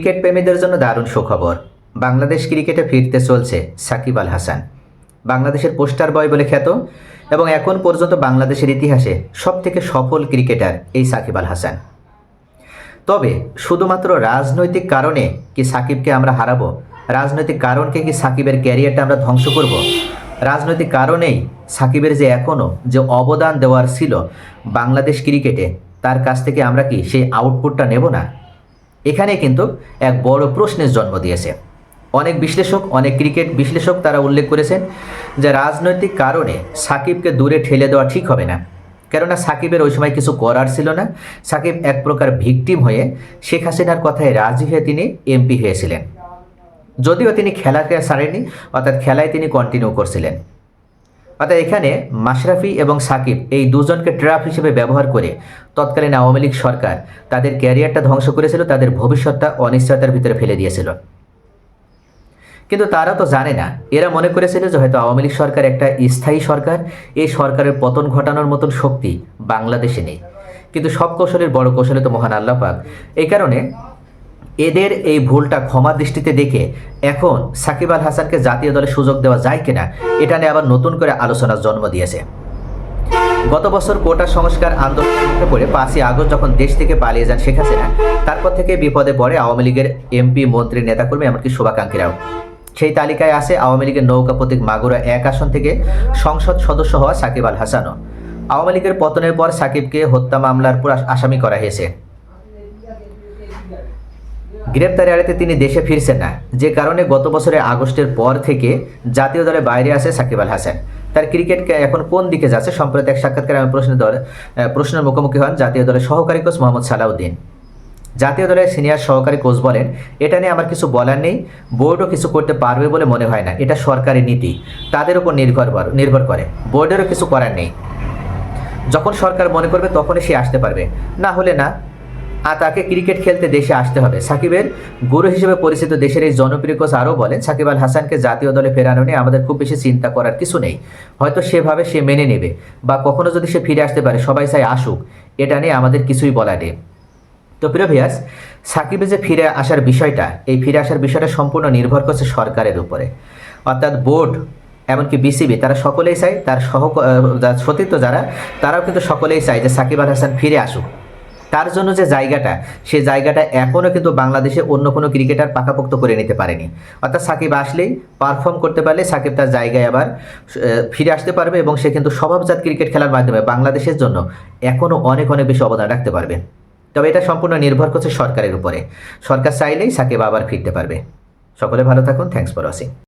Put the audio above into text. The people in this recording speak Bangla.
ক্রিকেট প্রেমীদের জন্য দারুণ সুখবর। বাংলাদেশ ক্রিকেটে ফিরতে চলছে সাকিব আল হাসান। বাংলাদেশের পোস্টার বয় বলে খ্যাত এবং এখন পর্যন্ত বাংলাদেশের ইতিহাসে সবথেকে সফল ক্রিকেটার এই সাকিব আল হাসান। তবে শুধুমাত্র রাজনৈতিক কারণে কি সাকিবকে আমরা হারাবো? রাজনৈতিক কারণকে কি সাকিবের ক্যারিয়ারটা আমরা ধ্বংস করব? রাজনৈতিক কারণেই সাকিবের যে এখনও যে অবদান দেওয়ার ছিল বাংলাদেশ ক্রিকেটে, তার কাছ থেকে আমরা কি সেই আউটপুটটা নেব না? এখানে কিন্তু এক বড় প্রশ্নের জন্ম দিয়েছে। অনেক বিশ্লেষক, অনেক ক্রিকেট বিশ্লেষক তারা উল্লেখ করেছেন যে রাজনৈতিক কারণে সাকিবকে দূরে ঠেলে দেওয়া ঠিক হবে না। কেননা সাকিবের ওই সময় কিছু করার ছিল না। সাকিব এক প্রকার ভিকটিম হয়ে শেখ হাসিনার কথায় রাজি হয়ে তিনি এমপি হয়েছিলেন। যদিও তিনি খেলাকে ছাড়েনি অর্থাৎ খেলায় তিনি কন্টিনিউ করছিলেন। অর্থাৎ এখানে মাশরাফি এবং সাকিব এই দুজনকে ট্রাপ হিসেবে ব্যবহার করে তৎকালীন আওয়ামী লীগ সরকার তাদের ক্যারিয়ারটা ধ্বংস করেছিল, তাদের ভবিষ্যৎটা অনিশ্চয়তার ভিতরে ফেলে দিয়েছিল। কিন্তু তারা তো জানে না। এরা মনে করেছিল যে হয়তো আওয়ামী লীগ সরকার একটা স্থায়ী সরকার, এই সরকারের পতন ঘটানোর মতন শক্তি বাংলাদেশে নেই। কিন্তু সব কৌশলের বড় কৌশলে তো মহান আল্লাহ পাক। এই কারণে এদের এই ভুলটা ক্ষমা দৃষ্টিতে দেখে এখন সাকিব আল হাসানকে জাতীয় দলে সুযোগ দেওয়া যায় কিনা, এটা নিয়ে আবার নতুন করে আলোচনার জন্ম দিয়েছে। গত বছর কোটা সংস্কার আন্দোলনের মুখে পড়ে পাঁচই আগস্ট যখন দেশ থেকে পালিয়ে যান শেখ হাসিনা, তারপর থেকে বিপদে পড়ে আওয়ামী লীগের এমপি মন্ত্রী নেতাকর্মী, এমনকি শুভাকাঙ্ক্ষীরাও। সেই তালিকায় আছে আওয়ামী লীগের নৌকা প্রতীক মাগুরা এক আসন থেকে সংসদ সদস্য হওয়া সাকিব আল হাসানও। আওয়ামী লীগের পতনের পর সাকিবকে হত্যা মামলার পুরো আসামি করা হয়েছে। গ্রেপ্তারি এড়াতে তিনি দেশে ফিরছেন না, যে কারণে গত বছরের আগস্টের পর থেকে জাতীয় দলের বাইরে আসে সাকিব আল হাসান। তার ক্রিকেটকে এখন কোন দিকে যাচ্ছে সম্প্রতি এক সাক্ষাৎকারে আমি প্রশ্ন দল প্রশ্নের মুখোমুখি হন জাতীয় দলের সহকারী কোচ মোহাম্মদ সালাউদ্দিন। জাতীয় দলের সিনিয়র সহকারী কোচ বলেন, এটা নিয়ে আমার কিছু বলার নেই, বোর্ডও কিছু করতে পারবে বলে মনে হয় না। এটা সরকারি নীতি, তাদের উপর নির্ভর নির্ভর করে। বোর্ডেরও কিছু করার নেই। যখন সরকার মনে করবে তখনই সে আসতে পারবে। না হলে না আর তাকে ক্রিকেট খেলতে দেশে আসতে হবে। সাকিবের গুরু হিসেবে পরিচিত দেশের এই জনপ্রিয় কোচ আরও বলেন, সাকিব আল হাসানকে জাতীয় দলে ফেরানো নিয়ে আমাদের খুব বেশি চিন্তা করার কিছু নেই। হয়তো সেভাবে সে মেনে নেবে বা কখনো যদি সে ফিরে আসতে পারে, সবাই চাই আসুক। এটা নিয়ে আমাদের কিছুই বলা নেই। তো প্রিয় ভিয়াস সাকিবের যে ফিরে আসার বিষয়টা, এই ফিরে আসার বিষয়টা সম্পূর্ণ নির্ভর করছে সরকারের উপরে। অর্থাৎ বোর্ড, এমনকি বিসিবি, তারা সকলেই চায়, তার সহ সতীর্থ যারা, তারাও কিন্তু সকলেই চায় যে সাকিব আল হাসান ফিরে আসুক। তার জন্য যে জায়গাটা সেই জায়গাটা এখনও কিন্তু বাংলাদেশে অন্য কোনো ক্রিকেটার পাকাপোক্ত করে নিতে পারেনি। অর্থাৎ সাকিব আসলেই পারফর্ম করতে পারলে সাকিব তার জায়গায় আবার ফিরে আসতে পারবে এবং সে কিন্তু স্বভাবজাত ক্রিকেট খেলার মাধ্যমে বাংলাদেশের জন্য এখনও অনেক অনেক বেশি অবদান রাখতে পারবে। তবে এটা সম্পূর্ণ নির্ভর করছে সরকারের উপরে। সরকার চাইলেই সাকিব আবার ফিরতে পারবে। সকলে ভালো থাকুন। Thanks for watching